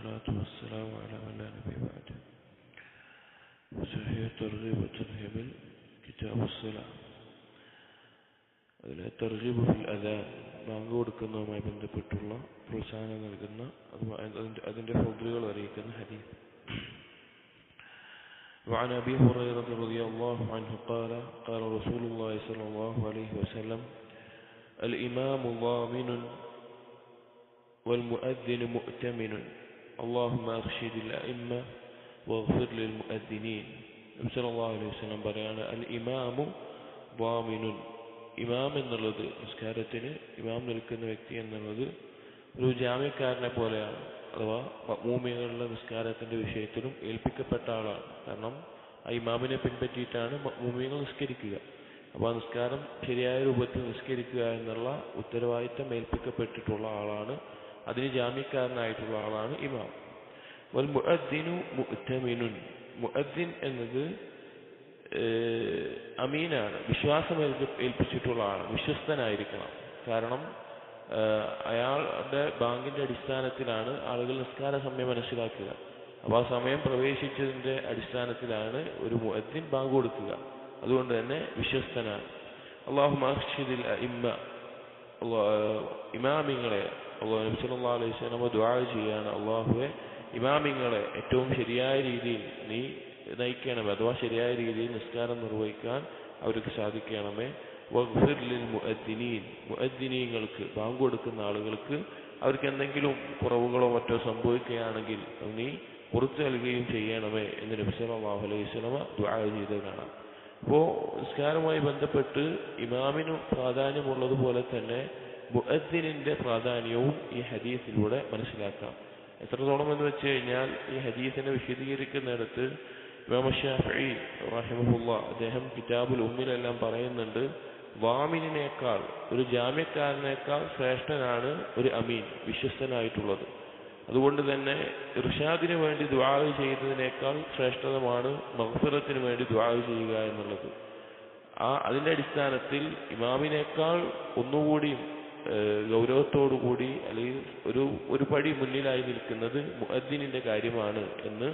والصلاة والسلام على من لا نبي بعده وسهي ترغيب وترهيب كتاب الصلاة അതിലെ തെർഹീബ് ഫിൽ അദാൻ ബാങ്ക് കൊടുക്കുന്നതുമായി ബന്ധപ്പെട്ടുള്ള പ്രോത്സാഹനം നൽകുന്ന نلقنا أذن ഫൗദ്രികൾ അറിയിക്കുന്ന الحديث وعن أبي هريرة رضي الله عنه قال قال رسول الله صلى الله عليه وسلم الإمام ضامن والمؤذن مؤتمن. اللهم أرشد الأئمة واغفر للمؤذنين صلى الله عليه وسلم പറയാണ് അൽ ഇമാമു ضامن ഇമാം എന്നുള്ളത് നിസ്കാരത്തിന് ഇമാം നിൽക്കുന്ന വ്യക്തി എന്നുള്ളത് ഒരു ജാമ്യക്കാരനെ പോലെയാണ് അഥവാ മൂമികളുടെ നിസ്കാരത്തിന്റെ വിഷയത്തിലും ഏൽപ്പിക്കപ്പെട്ട ആളാണ് കാരണം ആ ഇമാമിനെ പിൻപറ്റിയിട്ടാണ് മൂമികൾ നിസ്കരിക്കുക അപ്പോൾ ആ നിസ്കാരം ശരിയായ രൂപത്തിൽ നിസ്കരിക്കുക എന്നുള്ള ഉത്തരവാദിത്തം ഏൽപ്പിക്കപ്പെട്ടിട്ടുള്ള ആളാണ് അതിന് ജാമ്യക്കാരനായിട്ടുള്ള ആളാണ് ഇമാം. വൽ മുഅദ്ദിനു മുഅ്തമിനുൻ മുഅദ്ദിൻ എന്നത് അമീനാണ്. വിശ്വാസം ഏൽപ്പിച്ചിട്ടുള്ള ആളാണ്. വിശ്വസ്തനായിരിക്കണം. കാരണം അയാളുടെ ബാങ്കിന്റെ അടിസ്ഥാനത്തിലാണ് ആളുകൾ നിസ്കാര സമയം മനസ്സിലാക്കുക. അപ്പോൾ ആ സമയം പ്രവേശിച്ചതിന്റെ അടിസ്ഥാനത്തിലാണ് ഒരു മുഅദ്ദിൻ ബാങ്ക് കൊടുക്കുക. അതുകൊണ്ട് തന്നെ വിശ്വസ്തനാണ്. അള്ളാഹു മഹ്ഷിദിൽ ഇമ്മ ഇമാമിങ്ങളെ അള്ളാഹു നബി സല്ലല്ലാഹു അലൈഹി വസല്ലം ദുആ ചെയ്യാണ്. അള്ളാഹുവെ ഇമാമിങ്ങളെ ഏറ്റവും ശരിയായ രീതിയിൽ നീ നയിക്കണമേ അഥവാ ശരിയായ രീതിയിൽ നിസ്കാരം നിർവഹിക്കാൻ അവർക്ക് സാധിക്കണമേ. വഖ്ഫിർലിൽ മുഅദ്ദിനീൻ മുഅദ്ദിനീങ്ങൾക്ക് ബാങ്ക് കൊടുക്കുന്ന ആളുകൾക്ക് അവർക്ക് എന്തെങ്കിലും കുറവുകളോ മറ്റോ സംഭവിക്കുകയാണെങ്കിൽ നീ പുറത്തു നൽകുകയും ചെയ്യണമേ എന്ന് നബി സല്ലല്ലാഹു അലൈഹി വസല്ലമ ദുആ ചെയ്ത് കാണാം. അപ്പോൾ നിസ്കാരവുമായി ബന്ധപ്പെട്ട് ഇമാമിന് പ്രാധാന്യമുള്ളതുപോലെ തന്നെ മുഅദ്ദിനിന്റെ പ്രാധാന്യവും ഈ ഹദീസിലൂടെ മനസ്സിലാക്കാം. എത്രത്തോളം എന്ന് വെച്ച് കഴിഞ്ഞാൽ ഈ ഹദീസിനെ വിശദീകരിക്കുന്നിടത്ത് അദ്ദേഹം കിതാബുൽ ഉമ്മിലെല്ലാം പറയുന്നുണ്ട് വാമിനേക്കാൾ ഒരു ജാമ്യക്കാരനേക്കാൾ ശ്രേഷ്ഠനാണ് ഒരു അമീൻ വിശ്വസ്തനായിട്ടുള്ളത്. അതുകൊണ്ട് തന്നെ ഇർഷാദിന് വേണ്ടി ദ്വാ ചെയ്യുന്നതിനേക്കാൾ ശ്രേഷ്ഠതമാണ് മഹഫിറത്തിന് വേണ്ടി ദ്വാ ചെയ്യുക എന്നുള്ളത്. ആ അതിന്റെ അടിസ്ഥാനത്തിൽ ഇമാമിനേക്കാൾ ഒന്നുകൂടി ഗൗരവത്തോടുകൂടി അല്ലെങ്കിൽ ഒരു ഒരു പടി മുന്നിലായി നിൽക്കുന്നത് മുഅദ്ദിനിന്റെ കാര്യമാണ് എന്ന്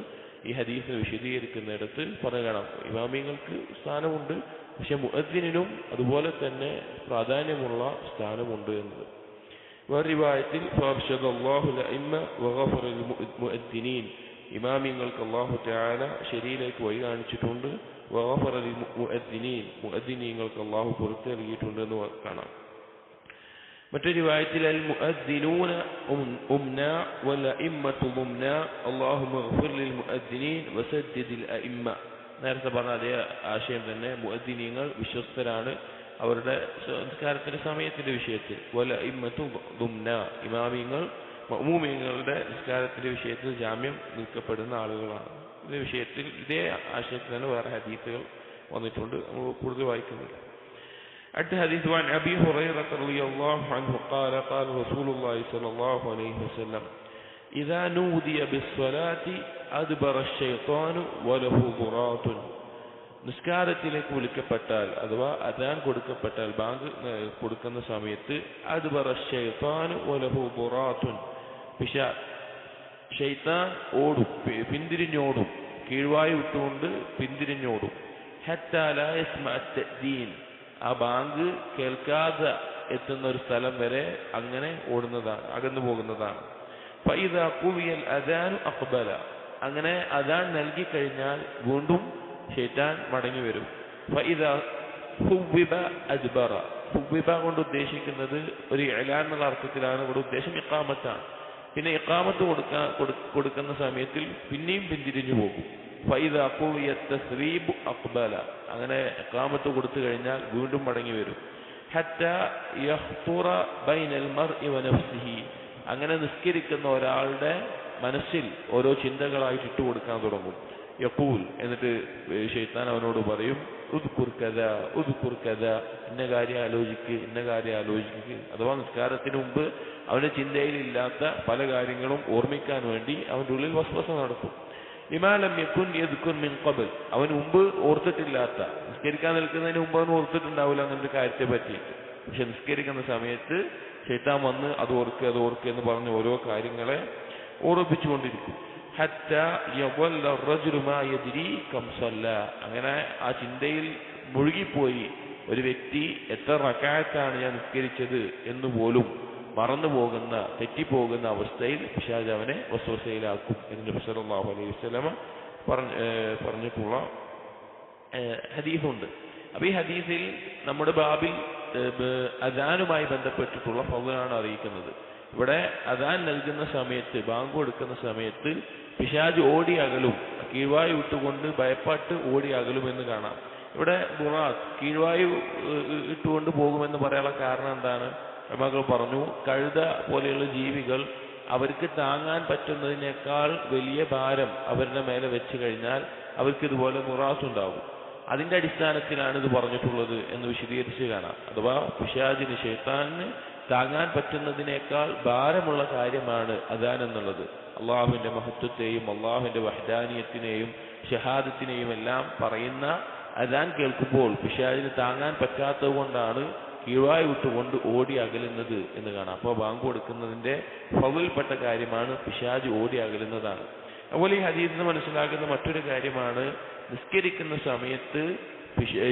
ഈ ഹദീസിനെ വിശദീകരിക്കുന്നിടത്ത് പറയണം. ഇമാമിങ്ങൾക്ക് സ്ഥാനമുണ്ട് പക്ഷെ മുഅദ്ദിനും അതുപോലെ തന്നെ പ്രാധാന്യമുള്ള സ്ഥാനമുണ്ട് എന്നത് മുഅദ്ദിനീൻ ഇമാമിങ്ങൾക്ക് അള്ളാഹു തആല ശരിയിലേക്ക് വഴി കാണിച്ചിട്ടുണ്ട് മുഅദ്ദിനീങ്ങൾക്ക് അള്ളാഹു പുറത്തു എന്ന് കാണാം. മറ്റൊരു വായത്തിൽ അൽ മുഅദ്ദിനൂന ഉംനാ വൽ അഇമ്മത്തു മുംന അല്ലാഹുമ്മ ഗ്ഫിർ ലിൽ മുഅദ്ദിനീൻ വസദ്ദിദിൽ അഇമ്മ. നേരത്തെ പറഞ്ഞ അതേ ആശയം തന്നെ മുഅദ്ദിനീങ്ങൾ വിശ്വസ്തരാണ് അവരുടെ സംസ്കാരത്തിന്റെ സമയത്തിന്റെ വിഷയത്തിൽ. വല ഇമ്മത്തു ദുംന ഇമാമിങ്ങൾ മഅമൂമിങ്ങളുടെ നിസ്കാരത്തിന്റെ വിഷയത്തിൽ ജാമ്യം നിൽക്കപ്പെടുന്ന ആളുകളാണ്. ഇതേ വിഷയത്തിൽ ഇതേ ആശയത്തിൽ തന്നെ വേറെ ഹദീസുകൾ വന്നിട്ടുണ്ട്. നമ്മൾ കൂടുതൽ വായിക്കുന്നില്ല. അടുത്ത ഹദീസ് عن أبي هريرة رضي الله عنه قال قال رسول الله صلى الله عليه وسلم إذا نودي بالصلاة أدبر الشيطان وله ضرات നിസ്കാരത്തിലേക്ക് വിളിക്കപ്പെട്ടാൽ അഥവാ അതാൻ കൊടുക്കപ്പെട്ടാൽ ബാങ്ക് കൊടുക്കുന്ന സമയത്ത് അദ്ബറ ഷൈത്താൻ വലഹു ബുറാത്തുൻ പിശാ ഷൈത്താൻ ഓടും പിന്തിരിഞ്ഞോടും കീഴ്വായി വിട്ടുകൊണ്ട് പിന്തിരിഞ്ഞോടും ആ ബാങ്ക് കേൾക്കാതെ എത്തുന്ന ഒരു സ്ഥലം വരെ അങ്ങനെ ഓടുന്നതാണ് അകന്നു പോകുന്നതാണ്. ഫൈദ കുവിയൽ അദാൻ അക്ബല അങ്ങനെ അദാൻ നൽകി കഴിഞ്ഞാൽ വീണ്ടും ഷെയ്ത്താൻ മടങ്ങി വരും. ഫൈദ ഹുബിബ അജ്ബറ. ഹുബിബ കൊണ്ട് ഉദ്ദേശിക്കുന്നത് ഒരു ഇലാൻ എന്നുള്ള അർത്ഥത്തിലാണ്. ഇവിടെ ഉദ്ദേശം ഇക്കാമത്താണ് പിന്നെ ഇക്കാമത്ത് കൊടുക്കാൻ കൊടുക്കുന്ന സമയത്തിൽ പിന്നെയും പിന്തിരിഞ്ഞു പോകും. ഫൈദ അങ്ങനെ എക്കാമത്ത് കൊടുത്തു കഴിഞ്ഞാൽ വീണ്ടും മടങ്ങി വരും. ബൈനൽ അങ്ങനെ നിസ്കരിക്കുന്ന ഒരാളുടെ മനസ്സിൽ ഓരോ ചിന്തകളായിട്ട് ഇട്ട് കൊടുക്കാൻ തുടങ്ങും. യക്കൂൽ എന്നിട്ട് ഷെയ്ത്താൻ അവനോട് പറയും ഉദ്കുർക്കഥ ഉദ്കുർക്കഥ ഉദ്കുർ കഥ. ഇന്ന കാര്യം ആലോചിക്ക് ഇന്ന കാര്യം ആലോചിക്ക്. അഥവാ നിസ്കാരത്തിന് മുമ്പ് അവന്റെ ചിന്തയിലില്ലാത്ത പല കാര്യങ്ങളും ഓർമ്മിക്കാൻ വേണ്ടി അവന്റെ ഉള്ളിൽ വസ്വസം നടത്തും ഇമാലം യക്കുൻ യദ്ക്കുൻ മിൻ കബൽ അവൻ മുമ്പ് ഓർത്തിട്ടില്ലാത്ത നിസ്കരിക്കാൻ നിൽക്കുന്നതിന് മുമ്പ് അവൻ ഓർത്തിട്ടുണ്ടാവില്ല അങ്ങനത്തെ കാര്യത്തെ പറ്റിയിട്ട്. പക്ഷെ നിസ്കരിക്കുന്ന സമയത്ത് ശൈത്താൻ വന്ന് അത് ഓർക്കുക അത് ഓർക്കുക എന്ന് പറഞ്ഞ് ഓരോ കാര്യങ്ങളെ ഓർപ്പിച്ചുകൊണ്ടിരിക്കും അങ്ങനെ ആ ചിന്തയിൽ മുഴുകിപ്പോയി ഒരു വ്യക്തി എത്ര റക്കായത്താണ് ഞാൻ നിസ്കരിച്ചത് എന്ന് പോലും മറന്നു പോകുന്ന തെറ്റിപ്പോകുന്ന അവസ്ഥയിൽ പിശാജ് അവനെ വസ്വസയിലാക്കും എന്ന് നബി സല്ലല്ലാഹു അലൈഹി വസല്ലമ പറഞ്ഞ പറഞ്ഞിട്ടുള്ള ഹദീസുണ്ട്. അപ്പൊ ഈ ഹദീസിൽ നമ്മുടെ ബാബിൽ അദാനുമായി ബന്ധപ്പെട്ടിട്ടുള്ള ഫൗലാണ് അറിയിക്കുന്നത്. ഇവിടെ അദാൻ നൽകുന്ന സമയത്ത് ബാങ്ക് കൊടുക്കുന്ന സമയത്ത് പിശാജ് ഓടി അകലും കീഴ്വായു ഇട്ടുകൊണ്ട് ഭയപ്പാട്ട് ഓടി അകലും എന്ന് കാണാം. ഇവിടെ മുറാദ് കീഴ്വായു ഇട്ടുകൊണ്ട് പോകുമെന്ന് പറയാനുള്ള കാരണം എന്താണ്? മകൾ പറഞ്ഞു കഴുത പോലെയുള്ള ജീവികൾ അവർക്ക് താങ്ങാൻ പറ്റുന്നതിനേക്കാൾ വലിയ ഭാരം അവരുടെ മേലെ വെച്ച് കഴിഞ്ഞാൽ അവർക്ക് ഇതുപോലെ മുറാസ് ഉണ്ടാകും. അതിന്റെ അടിസ്ഥാനത്തിലാണ് ഇത് പറഞ്ഞിട്ടുള്ളത് എന്ന് വിശദീകരിച്ച് കാണാം. അഥവാ പിശാജിന് ഷെയ്ത്താനിന് താങ്ങാൻ പറ്റുന്നതിനേക്കാൾ ഭാരമുള്ള കാര്യമാണ് അദാൻ എന്നുള്ളത്. അള്ളാഹുവിന്റെ മഹത്വത്തെയും അള്ളാഹുവിന്റെ വഹദാനീയത്തിനെയും ഷഹാദത്തിനെയും എല്ലാം പറയുന്ന അദാൻ കേൾക്കുമ്പോൾ പിശാജിന് താങ്ങാൻ പറ്റാത്തത് കൊണ്ടാണ് കീഴായി വിട്ടുകൊണ്ട് ഓടി അകലുന്നത് എന്ന് കാണാം. അപ്പോൾ ബാങ്ക് കൊടുക്കുന്നതിന്റെ ഫവിൽപ്പെട്ട കാര്യമാണ് പിശാജ് ഓടി അകലുന്നതാണ്. അതുപോലെ ഈ ഹദീസിൽ മനസ്സിലാക്കുന്ന മറ്റൊരു കാര്യമാണ് നിസ്കരിക്കുന്ന സമയത്ത്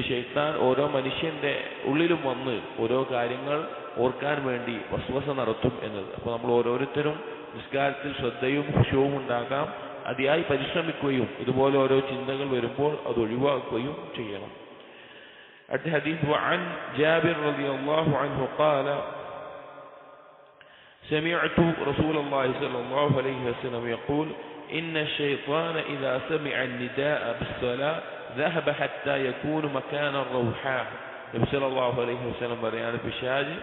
ഷെയ്ത്താൻ ഓരോ മനുഷ്യന്റെ ഉള്ളിലും വന്ന് ഓരോ കാര്യങ്ങൾ ഓർക്കാൻ വേണ്ടി വസ്വസ നടത്തും എന്നത്. അപ്പോൾ നമ്മൾ ഓരോരുത്തരും നിസ്കാരത്തിൽ ശ്രദ്ധയും ഖുഷവും ഉണ്ടാകാം. അതിയായി പരിശ്രമിക്കുകയും ഇതുപോലെ ഓരോ ചിന്തകൾ വരുമ്പോൾ അത് ഒഴിവാക്കുകയും ചെയ്യണം. الحديث وعن جابر رضي الله عنه قال سمعت رسول الله صلى الله عليه وسلم يقول إن الشيطان إذا سمع النداء بالصلاة ذهب حتى يكون مكان الروحاء നബി സല്ലല്ലാഹു അലൈഹി വസല്ലം പറയാണ് പിശാജ്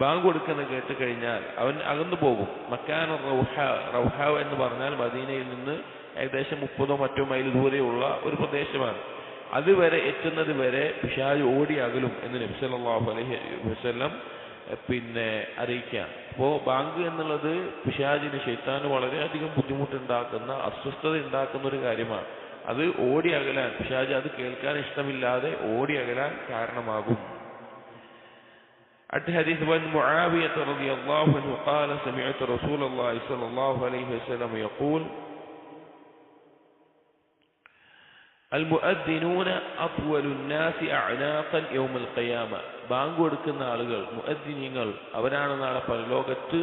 ബാങ്ക് കൊടുക്കുന്ന കേട്ട് കഴിഞ്ഞാൽ അവൻ അകന്നു പോകും മക്കാൻ റൗഹ റൗഹ എന്ന് പറഞ്ഞാൽ മദീനയിൽ നിന്ന് ഏകദേശം മുപ്പതോ മറ്റോ മൈൽ ദൂരെയുള്ള ഒരു പ്രദേശമാണ് അതുവരെ എത്തുന്നത് വരെ പിശാജ് ഓടി അകലും എന്ന് നബി സല്ലല്ലാഹു അലൈഹി വസല്ലം എഹ്, പിന്നെ അറിയിക്കാം അപ്പോ ബാങ്ക് എന്നുള്ളത് പിശാജിന് ഷെയ്ത്താന് വളരെയധികം ബുദ്ധിമുട്ടുണ്ടാക്കുന്ന അസ്വസ്ഥത ഉണ്ടാക്കുന്ന ഒരു കാര്യമാണ് അത് ഓടി അകലാൻ പിശാജ് അത് കേൾക്കാൻ ഇഷ്ടമില്ലാതെ ഓടി അകലാൻ കാരണമാകും الحديث عن معاوية رضي الله عنه قال سمعت رسول الله صلى الله عليه وسلم يقول അൽമുഅദ്ദിനൂന അത്വലുന്നാസി അനാക്കൻ യൗമൽ ഖിയാമ ബാങ്ക് കൊടുക്കുന്ന ആളുകൾ മുഅദ്ദിനീങ്ങൾ അവരാണ് നാളെ പരലോകത്ത്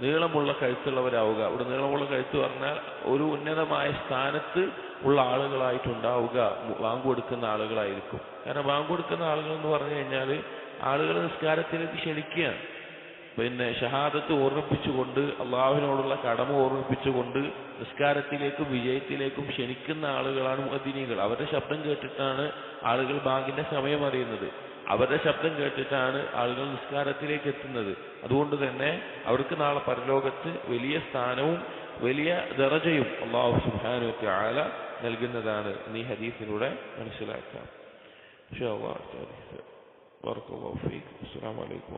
നീളമുള്ള കഴുത്തുള്ളവരാവുക. അവിടെ നീളമുള്ള കഴുത്ത് പറഞ്ഞാൽ ഒരു ഉന്നതമായ സ്ഥാനത്ത് ഉള്ള ആളുകളായിട്ടുണ്ടാവുക. ബാങ്ക് കൊടുക്കുന്ന ആളുകളായിരിക്കും. കാരണം ബാങ്ക് കൊടുക്കുന്ന ആളുകൾ എന്ന് പറഞ്ഞു കഴിഞ്ഞാൽ ആളുകൾ നിസ്കാരത്തിലേക്ക് ക്ഷണിക്കുകയാണ്. പിന്നെ ഷഹാദത്ത് ഓർമ്മിപ്പിച്ചുകൊണ്ട് അള്ളാഹുവിനോടുള്ള കടമ ഓർമ്മിപ്പിച്ചുകൊണ്ട് നിസ്കാരത്തിലേക്കും വിജയത്തിലേക്കും ക്ഷണിക്കുന്ന ആളുകളാണ് മദിനികൾ അവരുടെ ശബ്ദം കേട്ടിട്ടാണ് ആളുകൾ ബാങ്കിന്റെ സമയം അറിയുന്നത്. അവരുടെ ശബ്ദം കേട്ടിട്ടാണ് ആളുകൾ നിസ്കാരത്തിലേക്ക് എത്തുന്നത്. അതുകൊണ്ട് തന്നെ അവർക്ക് നാളെ പരലോകത്ത് വലിയ സ്ഥാനവും വലിയ ദറജയും അള്ളാഹു സുബ്ഹാനഹു ആല നൽകുന്നതാണ്. നീ ഹദീസിലൂടെ മനസ്സിലാക്കാം. അസ്സലാമു അലൈക്കും.